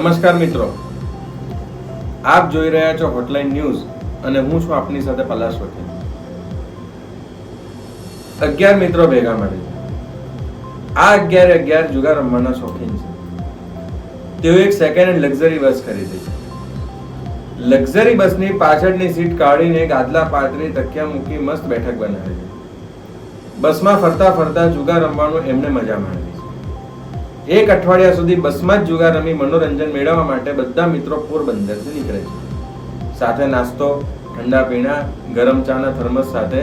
નમસ્કાર મિત્રો. આપ જોઈ રહ્યા છો હોટલાઇન ન્યૂઝ અને હું છું આપની સાથે પલાશ વકીલ અગિયાર મિત્રો ભેગા મળી આ અગિયાર અગિયાર જુગાર રમવાના શોખીન છે. તેઓ એક સેકન્ડ હેન્ડ લક્ઝરી બસ ખરીદી છે. લક્ઝરી બસની પાછળની સીટ કાઢીને ગાદલા પાથરી તકિયા મૂકી મસ્ત બેઠક બનાવે બસમાં ફરતા ફરતા જુગાર રમવાનું એમને મજા માણી એક અઠવાડિયા સુધી બસમાં જ જુગાર રમી મનોરંજન મેળવવા માટે બધા મિત્રો પોરબંદરથી નીકળે છે. સાથે નાસ્તો, ઠંડા પીણા, ગરમ ચાના થર્મસ સાથે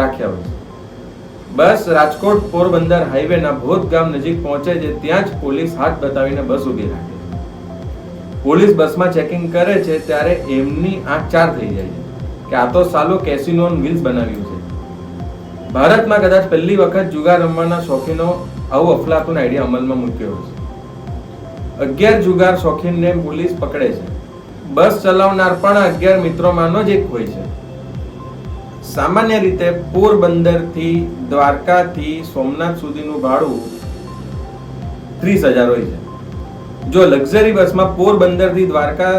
રાખ્યા હોય છે. બસ રાજકોટ પોરબંદર હાઈવેના ભોત ગામ નજીક પહોંચે છે, ત્યાં જ પોલીસ હાથ બતાવીને બસ ઊભી રાખે પોલીસ બસમાં ચેકિંગ કરે છે, ત્યારે એમની આંખ ચાર થઈ જાય છે કે આ તો સાલો કેસિનો વિલ્સ બનાવ્યું છે. ભારતમાં કદાચ પહેલી વખત જુગાર રમવાના શોખીનો આવું અફલાતુન આઈડિયા અમલમાં મૂક્યો છે. અગિયાર જુગાર શોખીનને પોલીસ પકડે છે. બસ ચલાવનાર પણ અગિયાર મિત્રોમાંનો જ એક હોય છે. સામાન્ય રીતે પોરબંદરથી દ્વારકાથી સોમનાથ સુધીનું ભાડું ત્રીસ હજાર હોય છે. જો લક્ઝરી બસમાં પોરબંદરથી દ્વારકા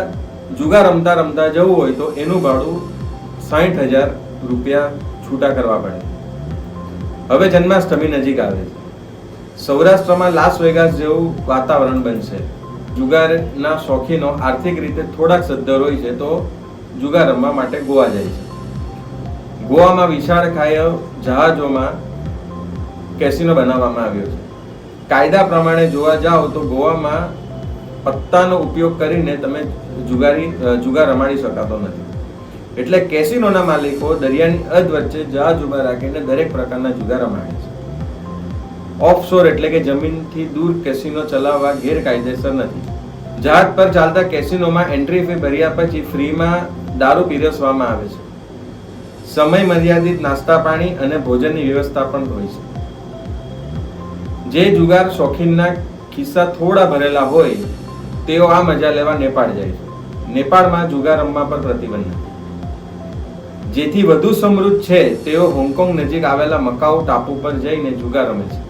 જુગાર રમતા રમતા જવું હોય તો એનું ભાડું સાઠ હજાર રૂપિયા છૂટા કરવા પડે. હવે જન્માષ્ટમી નજીક આવે છે. સૌરાષ્ટ્રમાં લાસ વેગાસ જેવું વાતાવરણ બનશે. જુગારના શોખીનો આર્થિક રીતે થોડાક સદ્ધર હોય છે તો જુગાર રમવા માટે ગોવા જાય છે. ગોવામાં વિશાળ ખાય જહાજોમાં કેસિનો બનાવવામાં આવ્યો છે. કાયદા પ્રમાણે જોવા જાઓ તો ગોવામાં પત્તાનો ઉપયોગ કરીને તમે જુગારી જુગાર રમાડી શકાતો નથી. એટલે કેસિનોના માલિકો દરિયાની અધ વચ્ચે જહાજ ઊભા રાખીને દરેક પ્રકારના જુગાર રમાડે છે. ઓફશોર એટલે કે જમીનથી દૂર કેસિનો ચલાવવા ગેરકાયદેસર નથી. જહાજ પર ચાલતા કેસિનોમાં એન્ટ્રી ફી ભર્યા પછી ફ્રીમાં દારૂ પીરસવામાં આવે છે. સમય મર્યાદિત નાસ્તા પાણી અને ભોજનની વ્યવસ્થા પણ હોય છે. જે જુગાર શોખીનના ખિસ્સા થોડા ભરેલા હોય, તેઓ આ મજા લેવા નેપાળ જાય છે. નેપાળમાં જુગાર રમવા પર પ્રતિબંધ જેથી વધુ સમૃદ્ધ છે, તેઓ હોંગકોંગ નજીક આવેલા મકાઉ ટાપુ પર જઈને જુગાર રમે છે.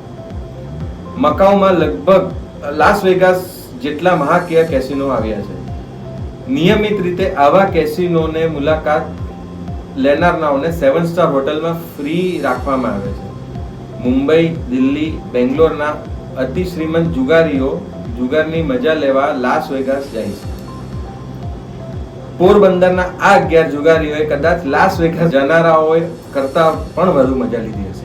મકાઉમાં લગભગ લાસ વેગાસ જેટલા મહાકીય કેસિનો આવ્યા છે. નિયમિત રીતે આવા કેસિનોને મુલાકાત લેનારનાઓને સેવન સ્ટાર હોટલમાં ફ્રી રાખવામાં આવે છે. મુંબઈ, દિલ્હી, બેંગ્લોરના અતિ શ્રીમંત જુગારીઓ જુગારની મજા લેવા લાસ વેગાસ જાય છે. પોરબંદરના આ અગિયાર જુગારીઓએ કદાચ લાસ વેગાસ જનારાઓએ કરતા પણ વધુ મજા લીધી હશે.